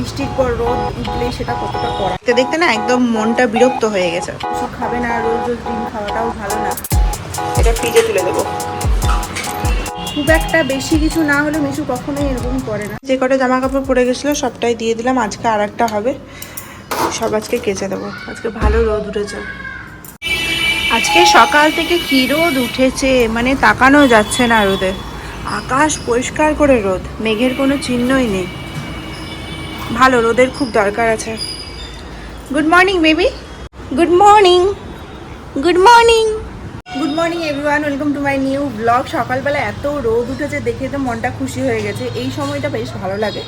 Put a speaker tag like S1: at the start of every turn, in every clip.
S1: বৃষ্টির পর রোদ উঠলে সেটা কতটা করা?
S2: দেখতে না একদম মনটা বিরক্ত হয়ে গেছে।
S1: কিছু খাবে না রোজ রোজ ডিম খাওয়াটাও ভালো না।
S2: এটা ফ্রিজে তুলে দেবো।
S1: খুব একটা বেশি কিছু না হলে মিশু কখনোই এরকম করে না।
S2: যে কটা জামা কাপড় পরে গেছিল সবটাই দিয়ে দিলাম। আজকে আর একটা হবে। সব আজকে কেচে দেবো। আজকে ভালো রোদ উঠেছে। আজকে সকাল থেকে কি রোদ উঠেছে? মানে তাকানো যাচ্ছে না রোদে। আকাশ পরিষ্কার করে রোদ। মেঘের কোনো চিহ্নই নেই। ভালো রোদের খুব দরকার আছে। Good morning baby good morning good morning
S1: good morning everyone welcome to my new blog সকালবেলা এত রোদ উঠেছে দেখে তো মনটা খুশি হয়ে গেছে। এই সময়টা বেশ ভালো লাগে।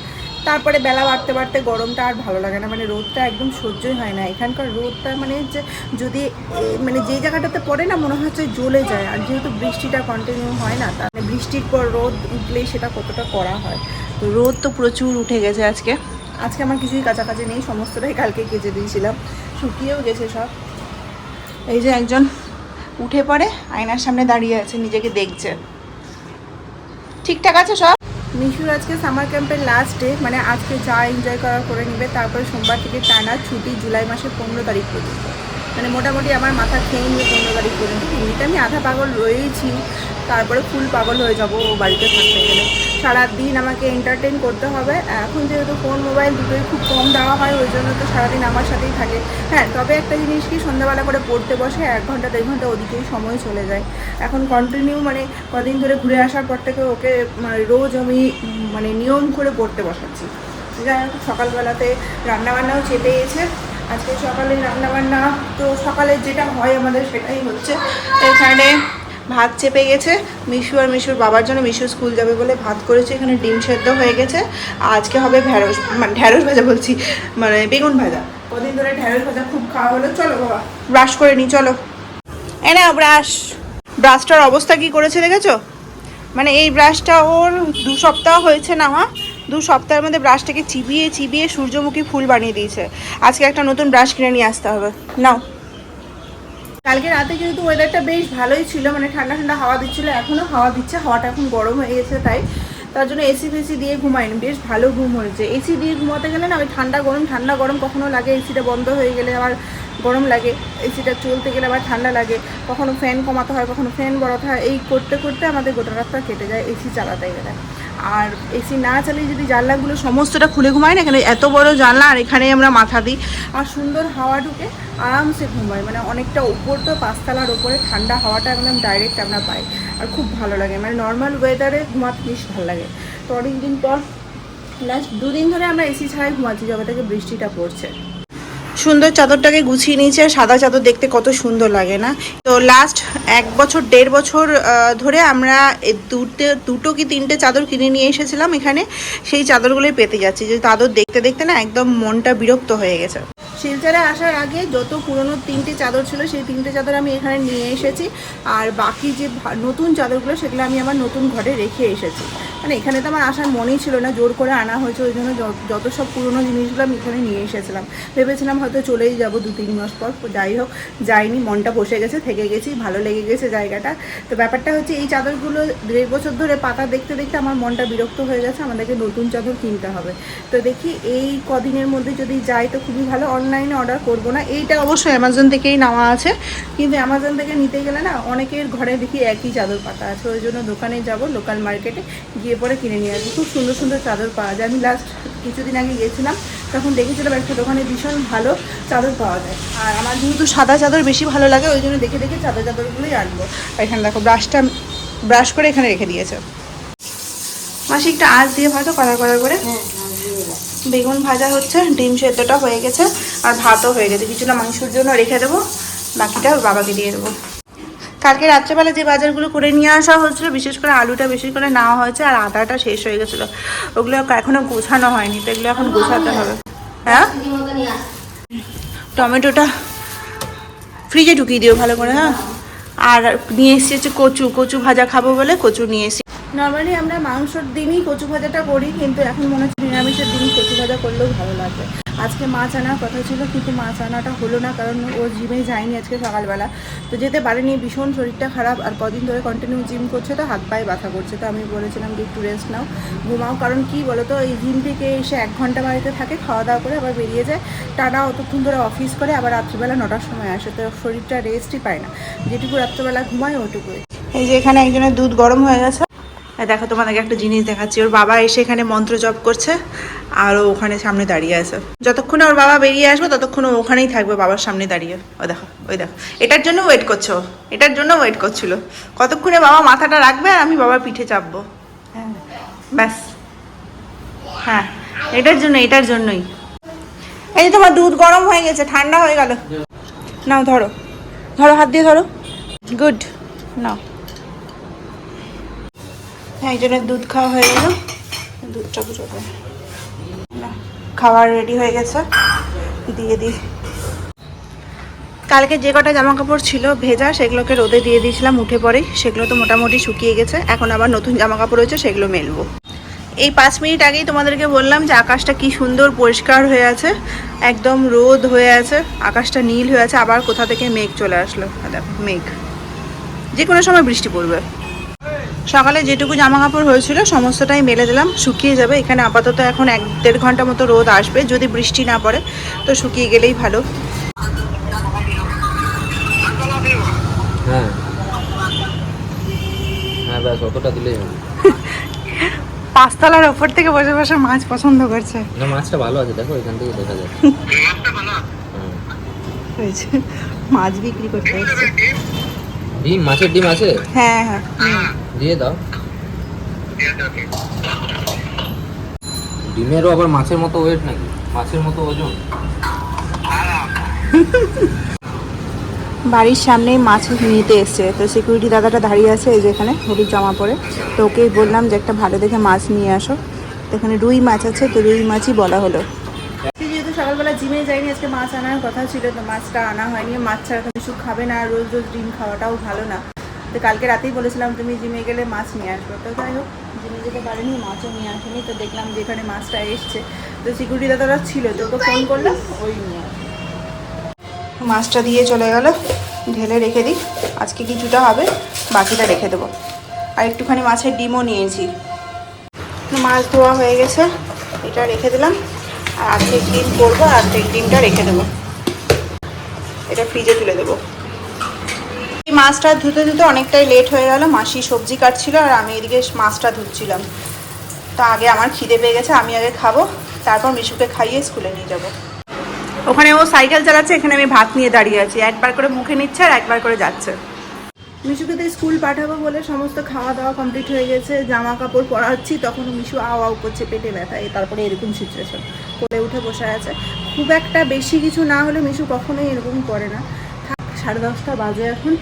S1: তারপরে বেলা বাড়তে বাড়তে গরমটা আর ভালো লাগে না। মানে রোদটা একদম সহ্যই হয় না। এখানকার রোদটা মানে যে যদি মানে যে জায়গাটাতে পড়ে না মনে হচ্ছে জ্বলে যায়। আর যেহেতু বৃষ্টিটা কন্টিনিউ হয় না তার মানে বৃষ্টির পর রোদ উঠলেই সেটা কতটা করা হয়।
S2: তো রোদ তো প্রচুর উঠে গেছে আজকে।
S1: আজকে আমার কিছুই কাছাকাছি নেই, সমস্তটাই কালকে কেচে দিয়েছিলাম। শুকিয়েও গেছে সব।
S2: এই যে একজন উঠে পড়ে, আয়নার সামনে দাঁড়িয়ে আছে, নিজেকে দেখছে। ঠিকঠাক আছে সব?
S1: মিশুর আজকে সামার ক্যাম্পের লাস্ট ডে মানে আজকে যা এনজয় করার করে নেবে, তারপরে সোমবার থেকে টানা ছুটি জুলাই মাসের পনেরো তারিখ পর্যন্ত। মানে মোটামুটি আমার মাথা খেয়ে নিয়ে পনেরো তারিখ পর্যন্ত। এমনিতে আমি আধা পাগল রয়েছি তারপরে ফুল পাগল হয়ে যাব ও বাড়িতে থাকতে গেলে। সারাদিন আমাকে এন্টারটেন করতে হবে। এখন যেহেতু ফোন মোবাইল দুটোই খুব কম দেওয়া হয়, ওই জন্য তো সারাদিন আমার সাথেই থাকে। হ্যাঁ তবে একটা জিনিস কি, সন্ধ্যাবেলা করে পড়তে বসে এক ঘণ্টা, দেড় ঘণ্টা ওদিকেই সময় চলে যায়। এখন কন্টিনিউ মানে কদিন ধরে ঘুরে আসার পর থেকে ওকে মানে রোজ আমি মানে নিয়ম করে পড়তে বসাচ্ছি। যাই হোক সকালবেলাতে রান্নাবান্নাও চেপে গেছে আজকে সকালে রান্নাবান্না, তো সকালে যেটা হয় আমাদের সেটাই হচ্ছে।
S2: এখানে ভাত চেপে গেছে। মিশু আর মিশুর বাবার জন্য মিশু স্কুল যাবে বলে ভাত করেছে। এখানে ডিম সেদ্ধ হয়ে গেছে। আজকে হবে ঢ্যাঁড়স মানে ঢ্যাঁড়স ভাজা বলছি মানে বেগুন ভাজা।
S1: কদিন ধরে ঢেঁড়স ভাজা খুব খাওয়া হলো। চলো বাবা,
S2: ব্রাশ করে নি, চলো। এ না ব্রাশ। ব্রাশটার অবস্থা কি করেছে দেখেছ? মানে এই ব্রাশটা ওর দু সপ্তাহ হয়েছে নেওয়া দু সপ্তাহের মধ্যে ব্রাশটাকে চিবিয়ে চিবিয়ে সূর্যমুখী ফুল বানিয়ে দিয়েছে। আজকে একটা নতুন ব্রাশ কিনে নিয়ে আসতে হবে। নাও।
S1: কালকে রাতে যেহেতু ওয়েদারটা বেশ ভালোই ছিল মানে ঠান্ডা ঠান্ডা হাওয়া দিচ্ছিল, এখনও হাওয়া দিচ্ছে, হাওয়াটা এখন গরম হয়ে গেছে তাই। তার জন্য এসি ফেসি দিয়ে ঘুমাইনি, বেশ ভালো ঘুম হয়েছে। এসি দিয়ে ঘুমাতে গেলে না ওই ঠান্ডা গরম ঠান্ডা গরম কখনো লাগে এসিটা বন্ধ হয়ে গেলে আবার গরম লাগে এসিটা চলতে গেলে আবার ঠান্ডা লাগে। কখনো ফ্যান কমাতে হয়, কখনো ফ্যান বড়াতে হয়, এই করতে করতে আমাদের গোটা রাতটা কেটে যায় এসি চালাতে গেলে। আর এসি না চালিয়ে যদি জানলাগুলো সমস্তটা খুলে ঘুমাই না এখানে এত বড় জানলা আর এখানেই আমরা মাথা দিই। আর সুন্দর হাওয়া ঢুকে আরামসে ঘুমাই মানে অনেকটা উপর তো পাঁচতলার ওপরে ঠান্ডা হাওয়াটা একদম ডাইরেক্ট আমরা পাই। আর খুব ভালো লাগে মানে নর্মাল ওয়েদারে ঘুমাতে বেশ ভালো লাগে। তো অনেক দিন পর লাস্ট দুদিন ধরে আমরা এসি ছাড়াই ঘুমাচ্ছি, যবে থেকে বৃষ্টিটা পড়ছে।
S2: সুন্দর চাদরটাকে গুছিয়ে নিয়েছি আর সাদা চাদর দেখতে কত সুন্দর লাগে না? তো লাস্ট এক বছর, দেড় বছর ধরে আমরা দুটো দুটো কি তিনটে চাদর কিনে নিয়ে এসেছিলাম এখানে। সেই চাদরগুলোই পেতে যাচ্ছি। যে চাদর দেখতে দেখতে না একদম মনটা বিরক্ত হয়ে গেছে।
S1: শিলচরে আসার আগে যত পুরনো তিনটে চাদর ছিল, সেই তিনটে চাদর আমি এখানে নিয়ে এসেছি। আর বাকি যে নতুন চাদরগুলো, সেগুলো আমি আমার নতুন ঘরে রেখে এসেছি। মানে এখানে তো আমার আসার মনেই ছিল না, জোর করে আনা হয়েছে, ওই জন্য যত সব পুরনো জিনিসগুলো আমি এখানে নিয়ে এসেছিলাম। ভেবেছিলাম হয়তো চলেই যাব দু, তিন মাস পর যাই হোক, যাইনি, মনটা বসে গেছে, থেকে গেছি, ভালো লেগে গেছে জায়গাটা। তো ব্যাপারটা হচ্ছে, এই চাদরগুলো দেড় বছর ধরে পাতা দেখতে দেখতে আমার মনটা বিরক্ত হয়ে গেছে, আমাদেরকে নতুন চাদর কিনতে হবে। তো দেখি, এই কদিনের মধ্যে যদি যাই, তো খুবই ভালো। অনলাইনে অর্ডার করব না। এইটা
S2: অবশ্যই অ্যামাজন থেকেই নেওয়া আছে।
S1: কিন্তু অ্যামাজন থেকে নিতে গেলে না, অনেকের ঘরে দেখি একই চাদর পাতা আছে। ওই জন্য দোকানে যাব লোকাল মার্কেটে গিয়ে পরে কিনে নিয়ে আসব। খুব সুন্দর সুন্দর চাদর পাওয়া যায়। আমি লাস্ট কিছুদিন আগে গেছিলাম তখন দেখেছিলাম একটা দোকানে ভীষণ ভালো চাদর পাওয়া যায়। আর আমার যেহেতু সাদা চাদর বেশি ভালো লাগে, ওই জন্য দেখে দেখে চাদর চাদরগুলোই আনব।
S2: এখানে দেখো ব্রাশটা ব্রাশ করে এখানে রেখে দিয়েছে। মাসি একটা আঁচ দিয়ে ভাজো কড়া কড়া করে? বেগুন ভাজা হচ্ছে, ডিম সেদ্ধটা হয়ে গেছে আর ভাতও হয়ে গেছে। কিছুটা মাংসের জন্য রেখে দেবো, বাকিটা বাবাকে দিয়ে দেবো। কালকে রাত্রেবেলা যে বাজারগুলো করে নিয়ে আসা হয়েছিল, বিশেষ করে আলুটা বেশি করে নেওয়া হয়েছে আর আদাটা শেষ হয়ে গেছিল। ওগুলো এখনও গোছানো হয়নি, তো এগুলো এখন গোছাতে হবে। হ্যাঁ? টমেটোটা ফ্রিজে ঢুকিয়ে দিও ভালো করে হ্যাঁ? আর নিয়ে এসেছি হচ্ছে কচু কচু ভাজা খাব বলে কচু নিয়ে এসেছি।
S3: নর্মালি আমরা মাংসর দিনই কচু ভাজাটা করি, কিন্তু এখন মনে হচ্ছে নিরামিষের দিন কচু ভাজা করলেও ভালো লাগবে আজকে মাছ আনার কথা ছিল, কিন্তু মাছ আনাটা হলো না, কারণ ও জিমে যায়নি আজকে সকালবেলা। তো যেতে পারেনি, ভীষণ শরীরটা খারাপ, আর কদিন ধরে কন্টিনিউ জিম করছে, তো হাত পায়ে ব্যথা করছে। তো আমি বলেছিলাম যে একটু রেস্ট নাও, ঘুমাও, কারণ কি বলো তো এই জিম থেকে এসে এক ঘণ্টা বাড়িতে থাকে খাওয়া দাওয়া করে আবার বেরিয়ে যায়। টানা অতক্ষণ ধরে অফিস করে, আবার রাত্রিবেলা নটার সময় আসে, তো শরীরটা রেস্টই পায় না। যেটুকু রাত্রিবেলা ঘুমায়, ওটুকুই।
S1: এই যে এখানে একজনের দুধ গরম হয়ে গেছে। দেখো, তোমাদেরকে একটা জিনিস দেখাচ্ছি। ওর বাবা এসে এখানে মন্ত্র জপ করছে, আর ও ওখানে সামনে দাঁড়িয়ে আছে। যতক্ষণে ওর বাবা বেরিয়ে আসবে, ততক্ষণ ও ওখানেই থাকবে বাবার সামনে দাঁড়িয়ে। ওই দেখো ওই দেখো। এটার জন্য ওয়েট করছ? ও। এটার জন্য ওয়েট করছিল। কতক্ষণে বাবা মাথাটা রাখবে আর আমি বাবার পিঠে চাপবো? হ্যাঁ ব্যাস। হ্যাঁ এটার জন্য, এটার জন্যই। এই যে তোমার দুধ গরম হয়ে গেছে, ঠান্ডা হয়ে গেল। নাও, ধরো। ধরো, হাত দিয়ে ধরো। গুড নাও। একজনের দুধ খাওয়া হয়ে গেল। দুধটা বুঝবে খাবার রেডি হয়ে গেছে। দিয়ে দিই কালকে যে কটা জামা কাপড় ছিল ভেজা, সেগুলোকে রোদে দিয়ে দিয়েছিলাম উঠে পরে সেগুলো তো মোটামুটি শুকিয়ে গেছে। এখন আবার নতুন জামা কাপড় হয়েছে সেগুলো মেলবো। এই পাঁচ মিনিট আগেই তোমাদেরকে বললাম যে আকাশটা কি সুন্দর পরিষ্কার হয়ে আছে। একদম রোদ হয়ে আছে। আকাশটা নীল হয়ে আছে। আবার কোথা থেকে মেঘ চলে আসলো। দেখো, মেঘ। যে কোনো সময় বৃষ্টি পড়বে। সকালে যেটুকু জামা কাপড় হয়েছিল সমস্তটাই মেলে দিলাম। শুকিয়ে যাবে। এখানে আপাতত এখন এক দেড় ঘণ্টা মতো রোদ আসবে যদি বৃষ্টি না পড়ে। তো শুকিয়ে গেলেই ভালো।
S4: হ্যাঁ। হ্যাঁ
S1: পাঁচতলার ওপর থেকে বসে বসে মাছ পছন্দ করছে।
S4: না মাছটা ভালো আছে দেখো এখান থেকে দেখা যায় হ্যাঁ।
S1: মাছ বিক্রি করতে
S4: ডিম মাছের ডিম আছে?
S1: হ্যাঁ হ্যাঁ
S4: দিয়ে দাও। ডিমেরও আবার মাছের মতো ওয়েট নাকি? মাছের মতো ওজন।
S1: বাড়ির সামনেই মাছ নিতে এসছে। তো সিকিউরিটি দাদাটা দাঁড়িয়ে আছে এই যে এখানে হলুদ জামা পরে। তো ওকেই বললাম যে একটা ভালো দেখে মাছ নিয়ে আসো। তো এখানে রুই মাছ আছে তো রুই মাছই বলা হলো।
S3: যেহেতু সকালবেলা জিমে যাইনি আজকে মাছ আনার কথা ছিল তো মাছটা আনা হয়নি। মাছ ছাড়া তো কিছু খাবে না আর রোজ রোজ ডিম খাওয়াটাও ভালো না। তো কালকে রাতেই বলেছিলাম তুমি জিমে গেলে মাছ নিয়ে আসবে। তো যাই হোক, জিমে যেতে পারিনি, মাছও নিয়ে আসেনি, তো দেখলাম যে এখানে মাছটা এসছে। তো সিকিউরিটি দাদারা ছিল, তো ওকে ফোন করলাম, ওই নিয়ে।
S1: মাছটা দিয়ে চলে গেল, ঢেলে রেখে দিই, আজকে কিছুটা হবে, বাকিটা রেখে দেবো। আর একটুখানি মাছের ডিমও নিয়েছি। মাছ ধোয়া হয়ে গেছে, এটা রেখে দিলাম, আর আর্ধেক ডিম করব আর আর্ধেক ডিমটা রেখে দেবো। এটা ফ্রিজে তুলে দেবো। মাছটা ধুতে ধুতে অনেকটাই লেট হয়ে গেল। মাসি সবজি কাটছিল আর আমি এদিকে মাছটা ধুচ্ছিলাম। তো আগে আমার খিদে পেয়ে গেছে, আমি আগে খাব, তারপর মিশুকে খাইয়ে স্কুলে নিয়ে যাব। ওখানে ও সাইকেল চালাচ্ছে, এখানে আমি ভাত নিয়ে দাঁড়িয়ে আছি। একবার করে মুখে নিচ্ছে আর একবার করে যাচ্ছে।
S3: মিশুকে তো স্কুল পাঠাবো বলে সমস্ত খাওয়া দাওয়া কমপ্লিট হয়ে গেছে জামা কাপড় পরাচ্ছি, তখন মিশু আও আও করছে পেটে ব্যথা তারপরে এরকম সিচুয়েশন কোলে উঠে বসে আছে। খুব একটা বেশি কিছু না হলে মিশু কখনোই এরকম করে না। সাড়ে দশটা বাজে এখন।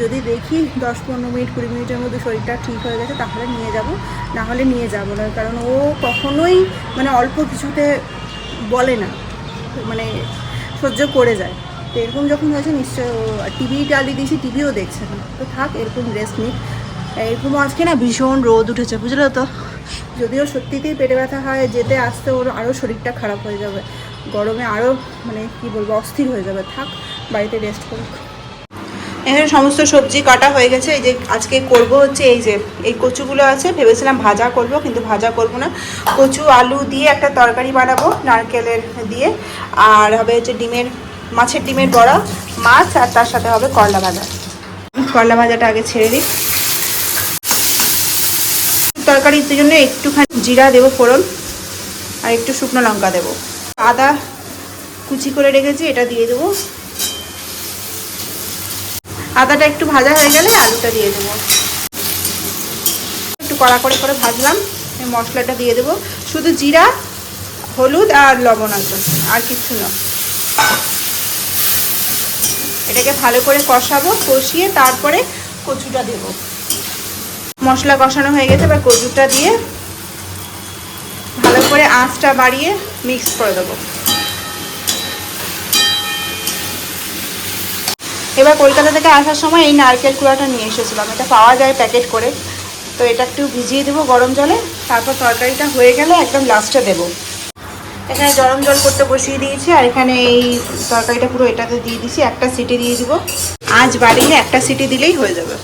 S3: যদি দেখি দশ পনেরো মিনিট, কুড়ি মিনিটের মধ্যে শরীরটা ঠিক হয়ে গেছে, তাহলে নিয়ে যাব। না হলে নিয়ে যাব না, কারণ ও কখনোই মানে অল্প কিছুতে বলে না। মানে সহ্য করে যায়। তো এরকম যখন হয়েছে নিশ্চয় টিভি চালিয়ে দিয়েছি টিভিও দেখছে না। তো থাক, এরকম রেস্ট নিক। এরকম আজকে না ভীষণ রোদ উঠেছে, বুঝলো তো? যদিও সত্যিতেই পেটে ব্যথা হয়, যেতে আসতে ওর আরও শরীরটা খারাপ হয়ে যাবে। গরমে আরও মানে কি বলব, অস্থির হয়ে যাবে। থাক, বাড়িতে রেস্ট করুক।
S1: এখানে সমস্ত সবজি কাটা হয়ে গেছে। এই যে আজকে করব হচ্ছে এই যে, এই কচুগুলো আছে, ভেবেছিলাম ভাজা করব, কিন্তু ভাজা করব না। কচু, আলু দিয়ে একটা তরকারি বানাবো, নারকেলের দিয়ে। আর হবে হচ্ছে ডিমের, মাছের ডিমের বড়া, মাছ, আর তার সাথে হবে করলা ভাজা। করলা ভাজাটা আগে ছেড়ে দিই। তরকারির জন্য একটুখানি জিরা দেবো, ফোড়ন, আর একটু শুকনো লঙ্কা দেবো। আদা কুচি করে রেখেছি, এটা দিয়ে দেবো। আদাটা একটু ভাজা হয়ে গেলে আলুটা দিয়ে দেবো। একটু কড়া করে করে ভাজলাম মশলাটা দিয়ে দেবো। শুধু জিরা, হলুদ আর লবণ আছে, আর কিছু না। এটাকে ভালো করে কষাবো, কষিয়ে তারপরে কচুটা দেব। মশলা কষানো হয়ে গেছে, এবার কচুটা দিয়ে ভালো করে আঁচটা বাড়িয়ে মিক্স করে দেবো। এবার কলকাতা থেকে আসার সময় এই নারকেল কুড়াটা নিয়ে এসেছিলাম। এটা পাওয়া যায় প্যাকেট করে। তো এটা একটু ভিজিয়ে দেবো গরম জলে, তারপর তরকারিটা হয়ে গেলে একদম লাস্টে দেবো। এখানে গরম জল করতে বসিয়ে দিয়েছি, আর এখানে এই তরকারিটা পুরো এটাতে দিয়ে দিয়েছি একটা সিটি দিয়ে দিব। আজ বাড়িয়ে একটা সিটি দিলেই হয়ে যাবে।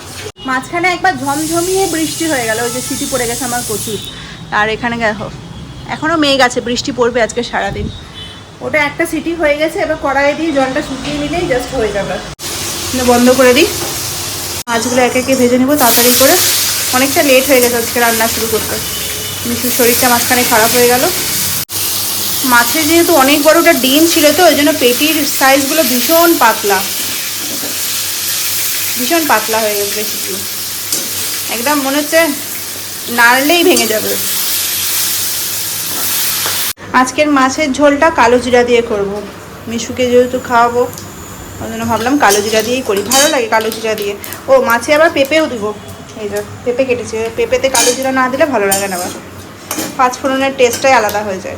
S5: মাঝখানে একবার ঝমঝমিয়ে বৃষ্টি হয়ে গেল, ওই যে সিটি পড়ে গেছে আমার প্রচুর।
S1: আর এখানে দেখো এখনও মেঘ আছে, বৃষ্টি পড়বে আজকে সারাদিন।
S5: ওটা একটা সিটি হয়ে গেছে, এবার কড়াইয়ে দিয়ে জলটা শুকিয়ে নিলেই জাস্ট হয়ে যাবে।
S1: বন্ধ করে দিই। মাছগুলো একে একে ভেজে নেব, তাড়াতাড়ি করে। অনেকটা লেট হয়ে গেছে আজকে রান্না শুরু করতে। মিশুর শরীরটা মাঝখানে খারাপ হয়ে গেল। মাছের যেহেতু অনেক বড় ওটা ডিম ছিল তো, ওই জন্য পেটির সাইজগুলো ভীষণ পাতলা। ভীষণ পাতলা হয়ে গেছে রেসিপি একদম মনে হচ্ছে নাড়লেই ভেঙে যাবে। আজকের মাছের ঝোলটা কালো জিরা দিয়ে করব। মিশুকে যেহেতু খাওয়াবো। ওই জন্য ভাবলাম কালো জিরা দিয়েই করি। ভালো লাগে কালো জিরা দিয়ে। ও, মাছে আবার পেঁপেও দিব। এই যে, পেঁপে কেটেছে। পেঁপেতে কালো জিরা না দিলে ভালো লাগে না আবার। পাঁচ ফোড়নের টেস্টটাই আলাদা হয়ে যায়।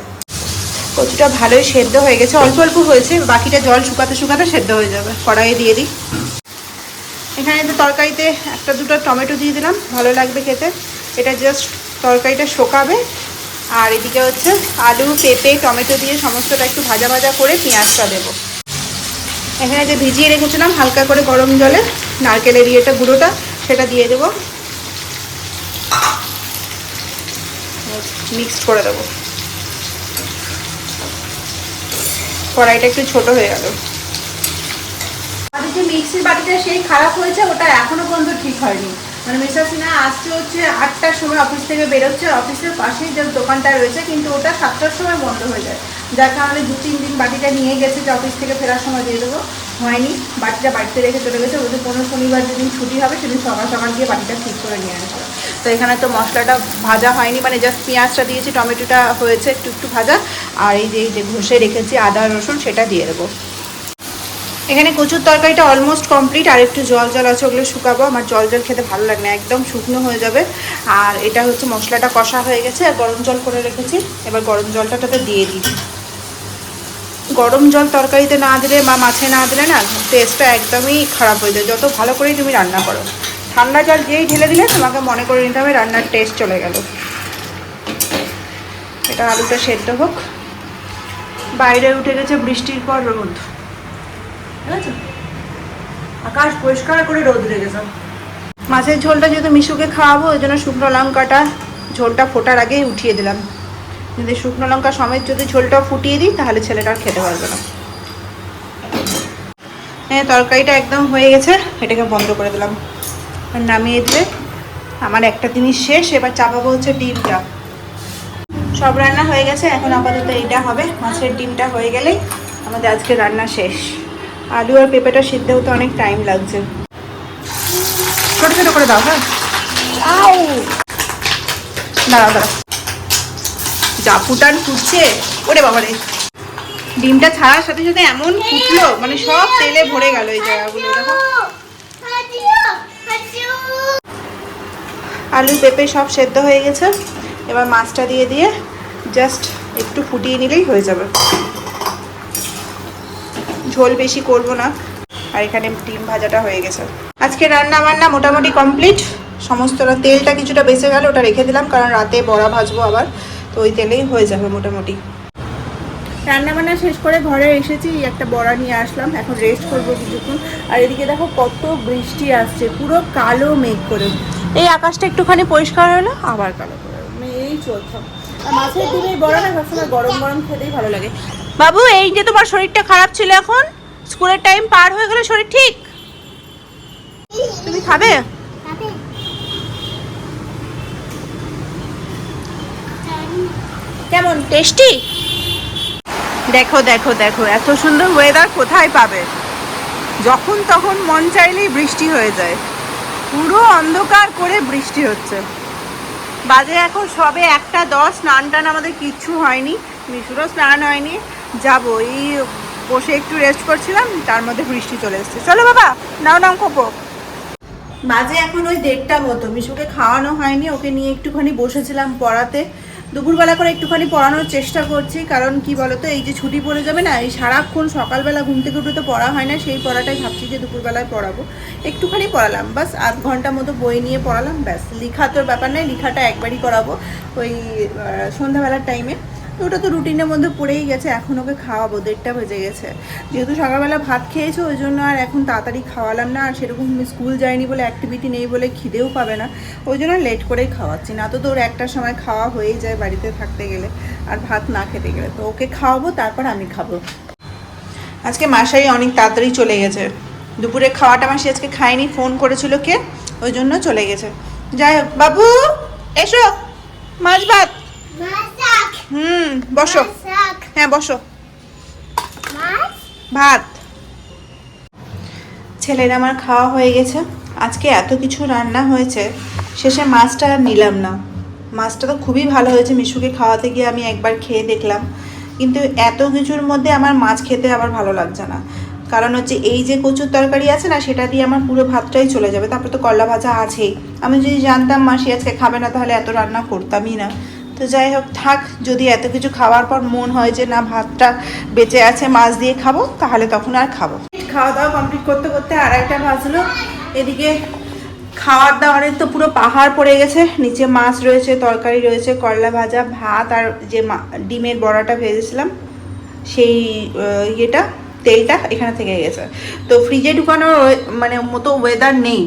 S1: কচুটা ভালোই সেদ্ধ হয়ে গেছে। অল্প অল্প হয়েছে। বাকিটা জল শুকাতে শুকাতে সেদ্ধ হয়ে যাবে। কড়াইয়ে দিয়ে দিই। এখানে তো তরকারিতে একটা দুটো টমেটো দিয়ে দিলাম। ভালো লাগবে খেতে। এটা জাস্ট তরকারিটা শোকাবে। আর এদিকে হচ্ছে আলু, পেঁপে, টমেটো দিয়ে সমস্তটা একটু ভাজা ভাজা করে পেঁয়াজটা দেবো। এখানে যে ভিজিয়ে রেখেছিলাম হালকা করে গরম জলে, নারকেলের ইয়েটা, গুঁড়োটা, সেটা দিয়ে দেবো। মিক্সড করে দেবো। কড়াইটা একটু ছোট হয়ে গেল।
S5: যে মিক্সির বাটিটা সেই খারাপ হয়েছে, ওটা এখনও পর্যন্ত ঠিক হয়নি। মানে মিস্টার সিনহা আসছে হচ্ছে আটটার সময় অফিস থেকে বেরোচ্ছে, অফিসের পাশেই যে দোকানটা রয়েছে, কিন্তু ওটা সাতটার সময় বন্ধ হয়ে যায়। যার কারণে দু তিন দিন বাটিটা নিয়ে গেছে, যে অফিস থেকে ফেরার সময় দিয়ে দেবো। হয়নি, বাটিটা বাড়িতে রেখে চলে গেছে। ওদের কোনো শনিবার যেদিন ছুটি হবে, সেদিন সকাল সকাল গিয়ে বাটিটা ঠিক করে নিয়ে আসবে।
S1: তো এখানে তো মশলাটা ভাজা হয়নি মানে জাস্ট পেঁয়াজটা দিয়েছি, টমেটোটা হয়েছে একটু একটু ভাজা। আর এই যে এই যে ঘষে রেখেছি আদা, রসুন, সেটা দিয়ে দেবো। এখানে কচুর তরকারিটা অলমোস্ট কমপ্লিট আর একটু জল জল আছে, ওগুলো শুকাবো। আমার জল জল খেতে ভালো লাগে না, একদম শুকনো হয়ে যাবে। আর এটা হচ্ছে মশলাটা কষা হয়ে গেছে, আর গরম জল করে রেখেছি। এবার গরম জলটা তাতে দিয়ে দিই। গরম জল তরকারিতে না দিলে বা মাছে না দিলে না টেস্টটা একদমই খারাপ হয়ে যায়। যত ভালো করেই তুমি রান্না করো। ঠান্ডা জল যেই ঢেলে দিলে তোমাকে মনে করে নিতে হবে রান্নার টেস্ট চলে গেল। এটা আলুটা সেদ্ধ হোক। বাইরে উঠে গেছে বৃষ্টির পর রোদ। ঠিক আছে? আকাশ পরিষ্কার করে রোদ লেগেছে মাছের ঝোলটা যেহেতু মিশুকে খাওয়াবো, ওই জন্য শুকনো লঙ্কাটা ঝোলটা ফোটার আগেই উঠিয়ে দিলাম। যদি শুকনো লঙ্কা সমেত যদি ঝোলটা ফুটিয়ে দিই তাহলে ছেলেটা আর খেতে পারবে না। হ্যাঁ তরকারিটা একদম হয়ে গেছে এটাকে বন্ধ করে দিলাম। আর নামিয়ে দিলে আমার একটা জিনিস শেষ এবার চাপাবো হচ্ছে ডিমটা। সব রান্না হয়ে গেছে এখন আপাতত এইটা হবে মাছের ডিমটা হয়ে গেলেই আমাদের আজকে রান্না শেষ। আলু আর পেঁপেটা সিদ্ধ হতে অনেক টাইম লাগছে। ছোটো ছোটো করে দাও হ্যাঁ? দাঁড়াও দাঁড়াও। যা ফুটান ফুটছে, ওরে বাবারে। ডিমটা ছাড়ার সাথে সাথে এমন ফুটলো মানে সব তেলে ভরে গেল এই জায়গাগুলো আলু পেঁপে সব সেদ্ধ হয়ে গেছে। এবার মাছটা দিয়ে দিয়ে জাস্ট একটু ফুটিয়ে নিলেই হয়ে যাবে। ঝোল বেশি করব না। আর এখানে ডিম ভাজাটা হয়ে গেছে। আজকে রান্না বান্না মোটামুটি কমপ্লিট সমস্তটা তেলটা কিছুটা বেঁচে গেল, ওটা রেখে দিলাম, কারণ রাতে বড়া ভাজবো আবার। তো ওই তেলেই হয়ে যাবে মোটামুটি।
S5: রান্না বান্না শেষ করে ঘরে এসেছি একটা বড়া নিয়ে আসলাম এখন রেস্ট করব কিছুক্ষণ। আর এদিকে দেখো কত বৃষ্টি আসছে পুরো কালো মেঘ করে
S1: এই আকাশটা একটুখানি পরিষ্কার হলো
S5: আবার কালো করে মানে এই চলছে। আর মাছের ডিমের বড়াটা সবসময় গরম গরম খেতেই ভালো লাগে।
S1: বাবু এই যে তোমার শরীরটা খারাপ ছিল এখন স্কুলের টাইম পার হয়ে গেলে শরীর ঠিক? তুমি খাবে? কেমন টেস্টি দেখো দেখো দেখো, এত সুন্দর ওয়েদার কোথায় পাবে? যখন তখন মন চাইলেই বৃষ্টি হয়ে যায়। পুরো অন্ধকার করে বৃষ্টি হচ্ছে। বাজে এখন সবে একটা দশ স্নান টান আমাদের কিচ্ছু হয়নি। মিশুরও স্নান হয়নি। যাব, এই বসে একটু রেস্ট করছিলাম, তার মধ্যে বৃষ্টি চলে এসছে। চলো বাবা, নাও নাও কোপো বাজে এখন ওই দেড়টা মতো। মিশুকে খাওয়ানো হয়নি, ওকে নিয়ে একটুখানি বসেছিলাম পড়াতে। দুপুরবেলা করে একটুখানি পড়ানোর চেষ্টা করছি, কারণ কি বলতো, এই যে ছুটি পড়ে যাবে না, এই সারাক্ষণ সকালবেলা ঘুম থেকে উঠে তো পড়া হয় না, সেই পড়াটাই ভাবছি যে দুপুরবেলায় পড়াবো। একটুখানি পড়ালাম, বাস আধ ঘণ্টা মতো বই নিয়ে পড়ালাম, ব্যাস। লিখা তোর ব্যাপার নয় লিখাটা একবারই করাবো ওই সন্ধ্যাবেলার টাইমে ওটা তো রুটিনের মধ্যে পড়েই গেছে, এখন ওকে খাওয়াবো, দেড়টা বেজে গেছে। যেহেতু সকালবেলা ভাত খেয়েছো, ওই জন্য আর এখন তাড়াতাড়ি খাওয়ালাম না, আর সেরকম স্কুল যায়নি বলে অ্যাক্টিভিটি নেই বলে খিদেও পাবে না, ওই জন্য লেট করেই খাওয়াচ্ছি। না তো তোর একটার সময় খাওয়া হয়েই যায় বাড়িতে থাকতে গেলে, আর ভাত না খেতে গেলে। তো ওকে খাওয়াবো, তারপর আমি খাব।
S2: আজকে মাসাই অনেক তাড়াতাড়ি চলে গেছে। দুপুরে খাওয়াটা মাসি আজকে খায়নি ফোন করেছিল কে, ওই জন্য চলে গেছে। যাই হোক, বাবু, এসো, মাছ ভাত. হুম বসো। হ্যাঁ বসো। ভাত। ছেলের আমার খাওয়া হয়ে গেছে। আজকে এত কিছু রান্না হয়েছে শেষে মাছটা আর নিলাম না। মাছটা তো খুবই ভালো হয়েছে মিশুকে খাওয়াতে গিয়ে আমি একবার খেয়ে দেখলাম। কিন্তু এত কিছুর মধ্যে আমার মাছ খেতে আবার ভালো লাগছে না। কারণ হচ্ছে এই যে কচুর তরকারি আছে না সেটা দিয়ে আমার পুরো ভাতটাই চলে যাবে। তারপর তো করলা ভাজা আছেই। আমি যদি জানতাম মাসি আজকে খাবে না তাহলে এত রান্না করতামই না। তো যাই হোক, থাক, যদি এত কিছু খাওয়ার পর মন হয় যে না, ভাতটা বেঁচে আছে, মাছ দিয়ে খাব, তাহলে তখন আর খাব।
S1: খাওয়া দাওয়া কমপ্লিট করতে করতে আড়াইটা বাজলো। এদিকে খাওয়ার দাওয়ারের তো পুরো পাহাড় পড়ে গেছে। নিচে মাছ রয়েছে, তরকারি রয়েছে, করলা ভাজা, ভাত আর যে ডিমের বড়াটা ভেজেছিলাম, সেই ইয়েটা, তেলটা এখানে থেকে গেছে। তো ফ্রিজে ঢুকানোর মানে মতো ওয়েদার নেই।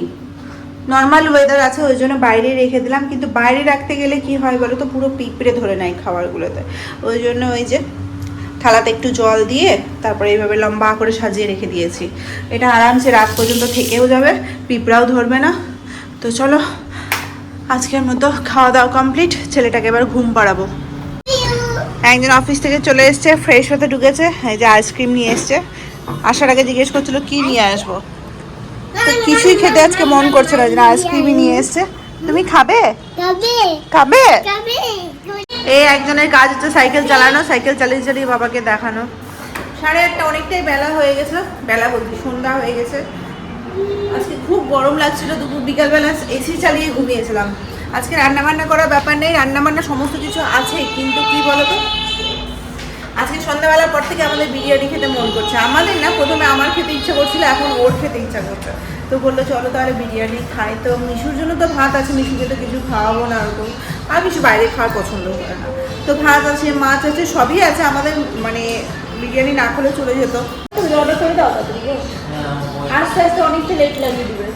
S1: নর্মাল ওয়েদার আছে, ওই জন্য বাইরে রেখে দিলাম, কিন্তু বাইরে রাখতে গেলে কি হয় বলো তো, পুরো পিঁপড়ে ধরে নেয় খাবারগুলোতে। ওই জন্য ওই যে থালাতে একটু জল দিয়ে তারপরে এইভাবে লম্বা করে সাজিয়ে রেখে দিয়েছি। এটা আরামসে রাত পর্যন্ত থেকেও যাবে, পিঁপড়াও ধরবে না। তো চলো, আজকের মতো খাওয়া দাওয়া কমপ্লিট ছেলেটাকে এবার ঘুম পাড়াবো। একজন অফিস থেকে চলে এসছে ফ্রেশ হতে ঢুকেছে, এই যে আইসক্রিম নিয়ে এসছে। আসার আগে জিজ্ঞেস করছিল, কি নিয়ে আসব? তো কিছুই খেতে আজকে মন করছে না যে আইসক্রিমই নিয়ে এসছে। তুমি খাবে? খাবে। এই একজনের কাজ হচ্ছে সাইকেল চালানো সাইকেল চালিয়ে চালিয়ে বাবাকে দেখানো। সাড়ে আটটা অনেকটাই বেলা হয়ে গেছে বেলা বলছি সন্ধ্যা হয়ে গেছে। আজকে খুব গরম লাগছিল দুপুর বিকালবেলা এসি চালিয়ে ঘুমিয়েছিলাম। আজকে রান্না বান্না করার ব্যাপার নেই রান্না বান্না সমস্ত কিছু আছে কিন্তু কি বলতো? আজকে সন্ধ্যাবেলার পর থেকে আমাদের বিরিয়ানি খেতে মন করছে। আমাদের না প্রথমে আমার খেতে ইচ্ছা করছিল এখন ওর খেতে ইচ্ছা করছে। তো বলল চলো তাহলে বিরিয়ানি খাই। তো মিশুর জন্য তো ভাত আছে মিশুকে তো কিছু খাওয়াবো না ওরকম। আর মিশু বাইরে খাওয়ার পছন্দ করে না। তো ভাত আছে মাছ আছে সবই আছে। আমাদের মানে বিরিয়ানি না খেলে চলে যেত। অর্ডার করে দাও তাড়াতাড়ি আস্তে আস্তে অনেকটা লেট লাগিয়ে দিবে।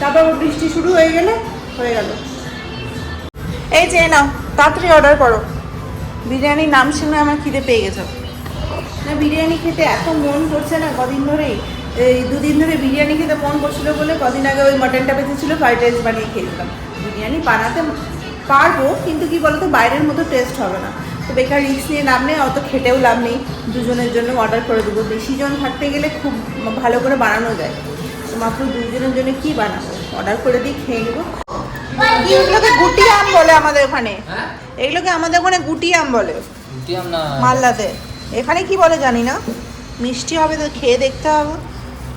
S1: তারপর বৃষ্টি শুরু হয়ে গেলে হয়ে গেল। এই যে নাও তাড়াতাড়ি অর্ডার করো। বিরিয়ানির নাম শুনে আমার খিদে পেয়ে গেছে। না, বিরিয়ানি খেতে এত মন করছে না, কদিন ধরেই, এই দুদিন ধরে বিরিয়ানি খেতে মন করছিল বলে কদিন আগে ওই মটনটা বেঁচেছিল ফ্রাইড রাইস বানিয়ে খেয়েছিলাম বিরিয়ানি বানাতে পারব, কিন্তু কি বলতো, বাইরের মতো টেস্ট হবে না। তো বেকার রিস্ক নিয়ে নাম নেই, অত খেটেও লাভ নেই। দুজনের জন্য অর্ডার করে দেবো। বেশি জন থাকতে গেলে খুব ভালো করে বানানো যায়। তো মাত্র দুজনের জন্য কি বানাবো? অর্ডার করে দিয়ে খেয়ে নেব। এগুলোকে গুটি আম বলে আমাদের ওখানে।
S4: হ্যাঁ?
S1: এগুলোকে আমাদের ওখানে গুটি আম বলে।
S4: না।
S1: মালদাতে। এখানে কি বলে জানি না। মিষ্টি হবে তো খেয়ে দেখতে হবে।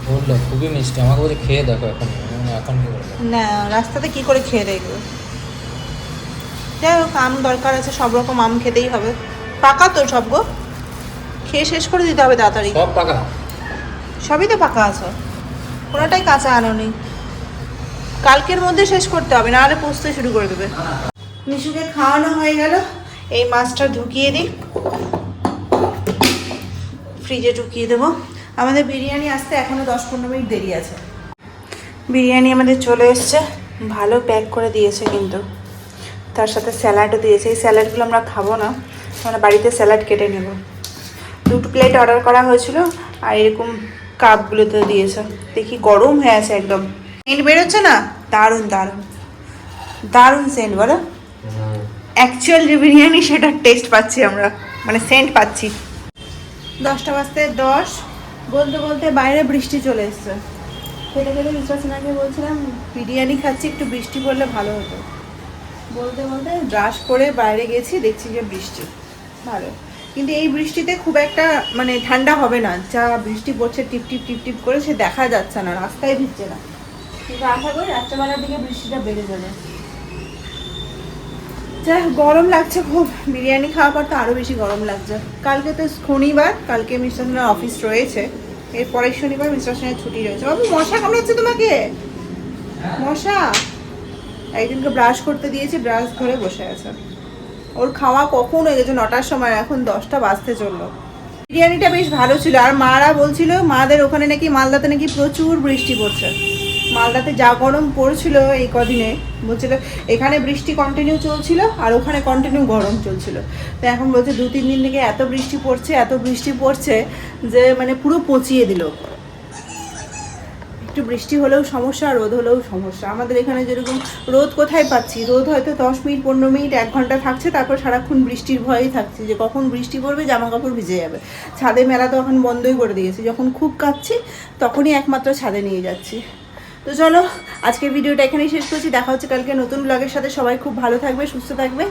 S4: বলল খুবই মিষ্টি। আমাকে বলছে খেয়ে দেখো এখন। এখন কি
S1: না রাস্তাতে কি করে খেয়ে দেখবে? যাই হোক আম দরকার আছে সব রকম আম খেতেই হবে। পাকা তো সব গো। খেয়ে শেষ করে দিতে হবে তাড়াতাড়ি।
S4: সব পাকা?
S1: সবই তো পাকা আছে। কোনোটাই কাঁচা আনো নেই। কালকের মধ্যে শেষ করতে হবে না হলে পুষতে শুরু করে দেবে। মিশুকে খাওয়ানো হয়ে গেল। এই মাছটা ঢুকিয়ে দিই। ফ্রিজে ঢুকিয়ে দেবো। আমাদের বিরিয়ানি আসতে এখনও দশ পনেরো মিনিট দেরি আছে। বিরিয়ানি আমাদের চলে এসছে। ভালো প্যাক করে দিয়েছে কিন্তু। তার সাথে স্যালাডও দিয়েছে। এই স্যালাডগুলো আমরা খাব না। আমরা বাড়িতে স্যালাড কেটে নেব। দুটো প্লেট অর্ডার করা হয়েছিল আর এরকম কাপগুলোতে দিয়েছে। দেখি গরম হয়ে আছে একদম। সেন্ট বেরোচ্ছে না? দারুণ দারুণ। দারুণ সেন্ট বলো। অ্যাকচুয়াল যে বিরিয়ানি, সেটার টেস্ট পাচ্ছি আমরা। মানে সেন্ট পাচ্ছি। দশটা বাজতে দশ। বলতে বলতে বাইরে বৃষ্টি চলে এসছে। খেতে খেতে বিশ্বাস বিশ্বাসনাকে বলছিলাম, বিরিয়ানি খাচ্ছি, একটু বৃষ্টি পড়লে ভালো হতো। বলতে বলতে ব্রাশ করে বাইরে গেছি, দেখছি যে বৃষ্টি। ভালো। কিন্তু এই বৃষ্টিতে খুব একটা মানে ঠান্ডা হবে না। যা বৃষ্টি পড়ছে, টিপ টিপ টিপ টিপ করে সে দেখা যাচ্ছে না, রাস্তায় ভিজছে না। কিন্তু আশা করি রাত্রেবেলার দিকে বৃষ্টিটা বেড়ে যাবে। যা গরম লাগছে খুব। বিরিয়ানি খাওয়ার পর তো আরও বেশি গরম লাগছে। কালকে তো শনিবার কালকে মিস্টার সেনের অফিস রয়েছে। এরপরের শনিবার মিস্টার সেনের ছুটি রয়েছে। বাবু মশা কামড়াচ্ছে তোমাকে? মশা? একদিনকে ব্রাশ করতে দিয়েছি ব্রাশ ধরে বসে আছে। ওর খাওয়া কখন হয়ে গেছে নটার সময়? এখন দশটা বাজতে চলল। বিরিয়ানিটা বেশ ভালো ছিল। আর মারা বলছিল মাদের ওখানে নাকি মালদাতে নাকি প্রচুর বৃষ্টি পড়ছে। মালদাতে যা গরম পড়ছিল এই কদিনে, বলছিল এখানে বৃষ্টি কন্টিনিউ চলছিল আর ওখানে কন্টিনিউ গরম চলছিল। তো এখন বলছে দু, তিন দিন থেকে এত বৃষ্টি পড়ছে, এত বৃষ্টি পড়ছে যে মানে পুরো পচিয়ে দিল। একটু বৃষ্টি হলেও সমস্যা রোদ হলেও সমস্যা। আমাদের এখানে যেরকম রোদ কোথায় পাচ্ছি? রোদ হয়তো দশ মিনিট, পনেরো মিনিট, এক ঘণ্টা থাকছে, তারপর সারাক্ষণ বৃষ্টির ভয়েই থাকছি যে কখন বৃষ্টি পড়বে জামা কাপড় ভিজে যাবে। ছাদে মেলা তো এখন বন্ধই করে দিয়েছি। যখন খুব কাচ্ছি তখনই একমাত্র ছাদে নিয়ে যাচ্ছি। তো চলো আজকে ভিডিওটা এখানেই শেষ করছি। দেখা হচ্ছে কালকে নতুন ব্লগের সাথে। সবাই খুব ভালো থাকবে, সুস্থ থাকবে।